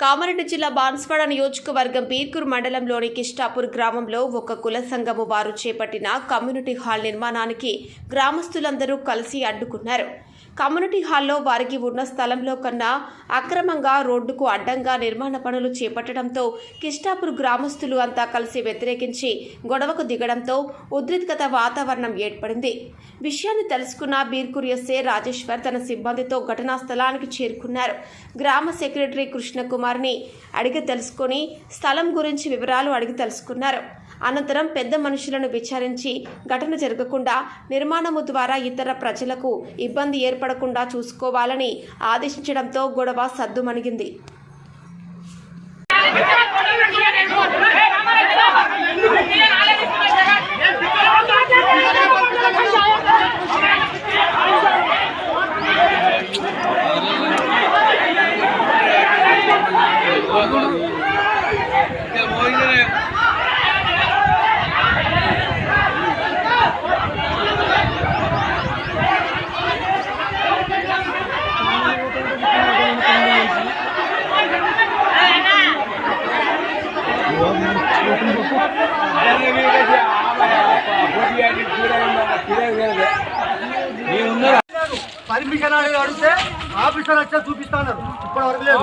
కామారెడ్డి జిల్లా బాన్స్వాడ నియోజకవర్గం బీర్కూర్ మండలంలోని కిష్టాపూర్ గ్రామంలో ఒక కుల సంఘము వారు చేపట్టిన కమ్యూనిటీ హాల్ నిర్మాణానికి గ్రామస్తులందరూ కలిసి అడ్డుకున్నారు. కమ్యూనిటీ హాల్లో వారికి ఉన్న స్థలంలో కన్నా అక్రమంగా రోడ్డుకు అడ్డంగా నిర్మాణ పనులు చేపట్టడంతో కిష్టాపూర్ గ్రామస్తులు అంతా కలిసి వ్యతిరేకించి గొడవకు దిగడంతో ఉద్రిక్తత వాతావరణం ఏర్పడింది. విషయాన్ని తెలుసుకున్న బీర్కూర్ ఎస్ఏ రాజేశ్వర్ తన సిబ్బందితో ఘటనా స్థలానికి చేరుకున్నారు. గ్రామ సెక్రటరీ కృష్ణకుమార్ని అడిగి తెలుసుకొని స్థలం గురించి వివరాలు అడిగి తెలుసుకున్నారు. అనంతరం పెద్ద మనుషులను విచారించి ఘటన జరగకుండా నిర్మాణము ద్వారా ఇతర ప్రజలకు ఇబ్బంది ఏర్పడకుండా చూసుకోవాలని ఆదేశించడంతో గొడవ సద్దుమణిగింది. పర్మిషన్ అనేది అడిగితే ఆఫీసర్ వచ్చా చూపిస్తాను ఇప్పుడు వరకు లేదు